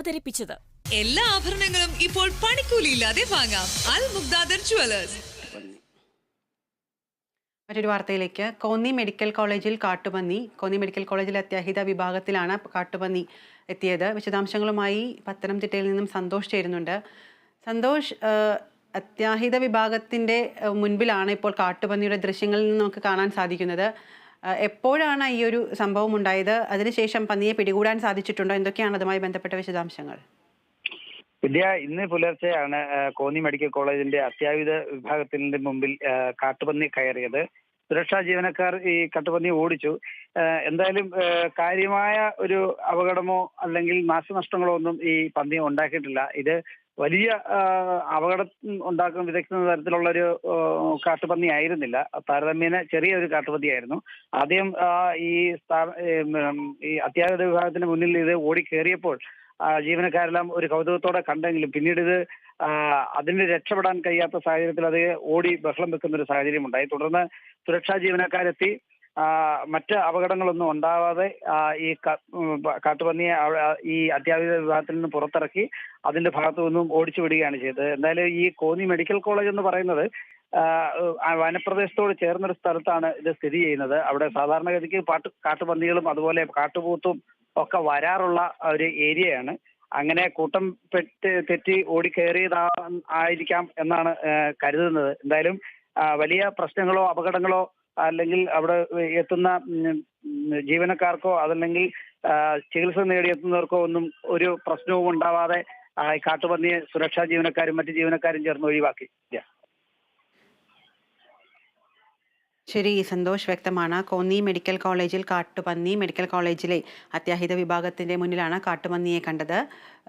അവതരിപ്പിച്ചത്. എല്ലാ ആഭരണങ്ങളും ഇപ്പോൾ പണിക്കൂലിയില്ലാതെ വാങ്ങാം. അൽ മുഗ്ദാദർ ജുവലേഴ്സ് മറ്റൊരു വാർത്തയിലേക്ക്. കോന്നി മെഡിക്കൽ കോളേജിൽ കാട്ടുപന്നി കോന്നി മെഡിക്കൽ കോളേജിൽ അത്യാഹിത വിഭാഗത്തിലാണ് കാട്ടുപന്നി എത്തിയത്. വിശദാംശങ്ങളുമായി പത്തനംതിട്ടയിൽ നിന്നും സന്തോഷ് ചേരുന്നുണ്ട്. സന്തോഷ് അത്യാഹിത വിഭാഗത്തിന്റെ മുൻപിലാണ് ഇപ്പോൾ കാട്ടുപന്നിയുടെ ദൃശ്യങ്ങളിൽ നിന്ന് നമുക്ക് കാണാൻ സാധിക്കുന്നത്. എപ്പോഴാണ് ഈ ഒരു സംഭവം ഉണ്ടായത്? അതിനുശേഷം പന്നിയെ പിടികൂടാൻ സാധിച്ചിട്ടുണ്ടോ? എന്തൊക്കെയാണ് അതുമായി ബന്ധപ്പെട്ട വിശദാംശങ്ങൾ? വിദ്യ ഇന്ന് പുലർച്ചെയാണ് കോന്നി മെഡിക്കൽ കോളേജിന്റെ അത്യാഹിത വിഭാഗത്തിന്റെ മുമ്പിൽ കാട്ടുപന്നി കയറിയത്. സുരക്ഷാ ജീവനക്കാർ ഈ കാട്ടുപന്നി ഓടിച്ചു. എന്തായാലും കാര്യമായ ഒരു അപകടമോ അല്ലെങ്കിൽ നാശനഷ്ടങ്ങളോ ഒന്നും ഈ പന്നി ഉണ്ടാക്കിയിട്ടില്ല. ഇത് വലിയ അപകടം ഉണ്ടാക്കുന്ന വിദഗ്ധ തരത്തിലുള്ള ഒരു കാട്ടുപന്നി ആയിരുന്നില്ല. താരതമ്യേന ചെറിയ ഒരു കാട്ടുപന്നിയായിരുന്നു. ആദ്യം ഈ ഈ അത്യാഹിത വിഭാഗത്തിന് മുന്നിൽ ഇത് ഓടി കയറിയപ്പോൾ ജീവനക്കാരെല്ലാം ഒരു കൗതുകത്തോടെ കണ്ടെങ്കിലും പിന്നീട് ഇത് അതിനെ രക്ഷപ്പെടാൻ കഴിയാത്ത സാഹചര്യത്തിൽ അത് ഓടി ബഹളം വെക്കുന്ന ഒരു സാഹചര്യം ഉണ്ടായി തുടർന്ന് സുരക്ഷാ ജീവനക്കാരെത്തി. മറ്റ് അപകടങ്ങളൊന്നും ഉണ്ടാവാതെ ഈ കാട്ടുപന്നിയെ ഈ അത്യാഹിത വിഭാഗത്തിൽ നിന്ന് പുറത്തിറക്കി അതിന്റെ ഭാഗത്തു നിന്നും ഓടിച്ചു വിടുകയാണ് ചെയ്തത്. എന്തായാലും ഈ കോന്നി മെഡിക്കൽ കോളേജ് എന്ന് പറയുന്നത് വനപ്രദേശത്തോട് ചേർന്നൊരു സ്ഥലത്താണ് ഇത് സ്ഥിതി ചെയ്യുന്നത്. അവിടെ സാധാരണഗതിക്ക് പാട്ട് കാട്ടുപന്നികളും അതുപോലെ കാട്ടുപോത്തും ഒക്കെ വരാറുള്ള ഒരു ഏരിയയാണ്. അങ്ങനെ കൂട്ടം പെട്ട് തെറ്റി ഓടിക്കയറിയതാ ആയിരിക്കാം എന്നാണ് കരുതുന്നത്. എന്തായാലും വലിയ പ്രശ്നങ്ങളോ അപകടങ്ങളോ അല്ലെങ്കിൽ അവിടെ എത്തുന്ന ജീവനക്കാർക്കോ അതല്ലെങ്കിൽ ചികിത്സ നേടിയെത്തുന്നവർക്കോ ഒന്നും ഒരു പ്രശ്നവും ഉണ്ടാവാതെ കാട്ടുപന്നിയെ സുരക്ഷാ ജീവനക്കാരും മറ്റു ജീവനക്കാരും ചേർന്ന് ഒഴിവാക്കി. ശരി സന്തോഷ് വ്യക്തമാണ്. കോന്നി മെഡിക്കൽ കോളേജിൽ കാട്ടുപന്നി മെഡിക്കൽ കോളേജിലെ അത്യാഹിത വിഭാഗത്തിന്റെ മുന്നിലാണ് കാട്ടുപന്നിയെ കണ്ടത്.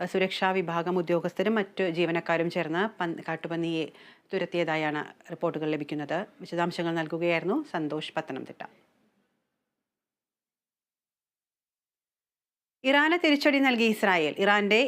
സുരക്ഷാ വിഭാഗം ഉദ്യോഗസ്ഥരും മറ്റു ജീവനക്കാരും ചേർന്ന് പന്നി- കാട്ടുപന്നിയെ തുരത്തിയതായാണ് റിപ്പോർട്ടുകൾ ലഭിക്കുന്നത്. വിശദാംശങ്ങൾ നൽകുകയായിരുന്നു സന്തോഷ് പത്തനംതിട്ട. ഇറാന് തിരിച്ചടി നൽകി ഇസ്രായേൽ. ഇറാന്റെ